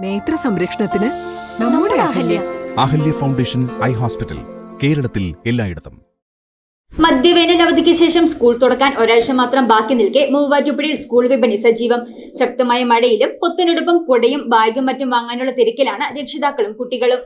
നേത്ര സംരക്ഷണത്തിന് നമ്മുടെ Ahalya. Ahalya. Foundation eye hospital കേരളത്തിൽ എല്ലായിടത്തും. മദ്യവേനൽ അവധിക്ക് ശേഷം സ്കൂൾ തുറക്കാൻ ഒരാഴ്ച മാത്രം ബാക്കി നിൽക്കെ മൂവാറ്റുപുഴയിൽ സ്കൂൾ വിപണി സജീവം. ശക്തമായ മഴയിലും പുത്തനുടുപ്പും കുടയും ബാഗും മറ്റും വാങ്ങാനുള്ള തിരക്കിലാണ് രക്ഷിതാക്കളും കുട്ടികളും.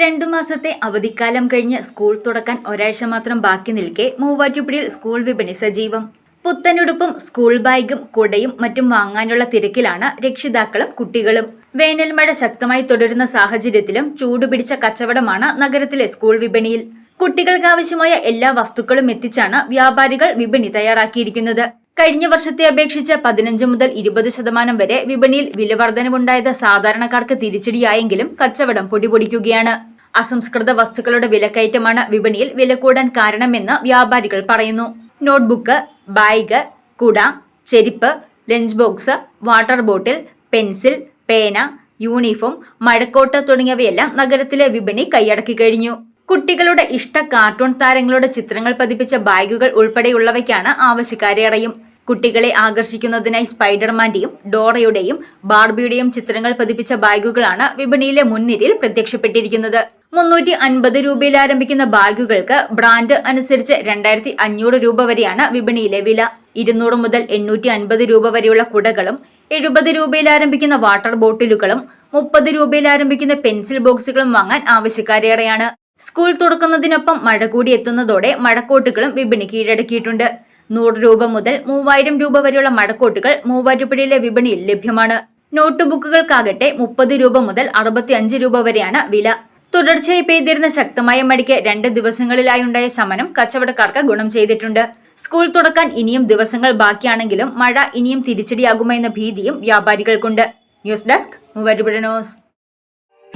രണ്ടു മാസത്തെ അവധിക്കാലം കഴിഞ്ഞ് സ്കൂൾ തുറക്കാൻ ഒരാഴ്ച മാത്രം ബാക്കി നിൽക്കെ മൂവാറ്റുപുഴയിൽ സ്കൂൾ വിപണി സജീവം. പുത്തനുടുപ്പും സ്കൂൾ ബാഗും കുടയും മറ്റും വാങ്ങാനുള്ള തിരക്കിലാണ് രക്ഷിതാക്കളും കുട്ടികളും. വേനൽ മഴ ശക്തമായി തുടരുന്ന സാഹചര്യത്തിലും ചൂടുപിടിച്ച കച്ചവടമാണ് നഗരത്തിലെ സ്കൂൾ വിപണിയിൽ. കുട്ടികൾക്ക് ആവശ്യമായ എല്ലാ വസ്തുക്കളും എത്തിച്ചാണ് വ്യാപാരികൾ വിപണി തയ്യാറാക്കിയിരിക്കുന്നത്. കഴിഞ്ഞ വർഷത്തെ അപേക്ഷിച്ച് പതിനഞ്ച് മുതൽ ഇരുപത് ശതമാനം വരെ വിപണിയിൽ വിലവർധനവുണ്ടായത് സാധാരണക്കാർക്ക് തിരിച്ചടിയായെങ്കിലും കച്ചവടം പൊടിപൊടിക്കുകയാണ്. അസംസ്കൃത വസ്തുക്കളുടെ വിലക്കയറ്റമാണ് വിപണിയിൽ വില കൂടാൻ കാരണമെന്ന് വ്യാപാരികൾ പറയുന്നു. നോട്ട്ബുക്ക് ബാഗ് കുട ചെരിപ്പ് lunch box water bottle pencil പേന യൂണിഫോം മഴക്കോട്ട് തുടങ്ങിയവയെല്ലാം നഗരത്തിലെ വിപണി കൈയടക്കി കഴിഞ്ഞു. കുട്ടികളുടെ ഇഷ്ട കാർട്ടൂൺ താരങ്ങളുടെ ചിത്രങ്ങൾ പതിപ്പിച്ച ബാഗുകൾ ഉൾപ്പെടെയുള്ളവയ്ക്കാണ് ആവശ്യക്കാരെ അറിയും. കുട്ടികളെ ആകർഷിക്കുന്നതിനായി സ്പൈഡർമാന്റെയും ഡോറയുടെയും ബാർബിയുടെയും ചിത്രങ്ങൾ പതിപ്പിച്ച ബാഗുകളാണ് വിപണിയിലെ മുൻനിരയിൽ പ്രത്യക്ഷപ്പെട്ടിരിക്കുന്നത്. മുന്നൂറ്റി അൻപത് രൂപയിൽ ആരംഭിക്കുന്ന ബാഗുകൾക്ക് ബ്രാൻഡ് അനുസരിച്ച് രണ്ടായിരത്തി അഞ്ഞൂറ് രൂപ വരെയാണ് വിപണിയിലെ വില. ഇരുന്നൂറ് മുതൽ എണ്ണൂറ്റി അൻപത് രൂപ വരെയുള്ള കുടകളും എഴുപത് രൂപയിൽ ആരംഭിക്കുന്ന വാട്ടർ ബോട്ടിലുകളും മുപ്പത് രൂപയിൽ ആരംഭിക്കുന്ന പെൻസിൽ ബോക്സുകളും വാങ്ങാൻ ആവശ്യക്കാരേറെയാണ് സ്കൂൾ തുറക്കുന്നതിനൊപ്പം മഴ കൂടി എത്തുന്നതോടെ മഴക്കോട്ടുകളും വിപണി കീഴടക്കിയിട്ടുണ്ട്. നൂറ് രൂപ മുതൽ മൂവായിരം രൂപ വരെയുള്ള മഴക്കോട്ടുകൾ മൂവാറ്റുപുഴയിലെ വിപണിയിൽ ലഭ്യമാണ്. നോട്ട് ബുക്കുകൾക്കാകട്ടെ മുപ്പത് രൂപ മുതൽ അറുപത്തി അഞ്ച് രൂപ വരെയാണ് വില. തുടർച്ചയായി പെയ്തിരുന്ന ശക്തമായ മടിക്ക് രണ്ട് ദിവസങ്ങളിലായുണ്ടായ ശമനം കച്ചവടക്കാർക്ക് ഗുണം ചെയ്തിട്ടുണ്ട്. സ്കൂൾ തുറക്കാൻ ഇനിയും ദിവസങ്ങൾ ബാക്കിയാണെങ്കിലും മഴ ഇനിയും തിരിച്ചടിയാകുമെന്ന ഭീതിയും വ്യാപാരികൾക്കുണ്ട്. News desk Muvattupuzha news.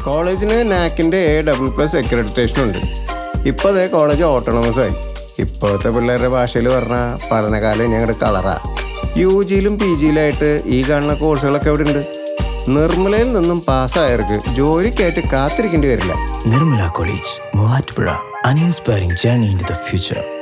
കോളേജിന് നാക്കിന്റെ എ ഡബിൾ പ്ലസ് അക്രഡിറ്റേഷൻ ഉണ്ട്. ഇപ്പോൾ അതേ കോളേജ് ഓട്ടോണമസ് ആയി. ഇപ്പോഴത്തെ പിള്ളേരുടെ ഭാഷയിൽ പറഞ്ഞാൽ പഠനകാലം ഞങ്ങളുടെ കളറാ. യു ജിയിലും പി ജിയിലായിട്ട് ഈ കാണുന്ന കോഴ്സുകളൊക്കെ ഇവിടെ ഉണ്ട് നിർമ്മലയിൽ നിന്നും പാസ്സായവർക്ക് ജോലിക്കായിട്ട് കാത്തിരിക്കേണ്ടി വരില്ല. Nirmala college Muvattupuzha. An inspiring journey in the future.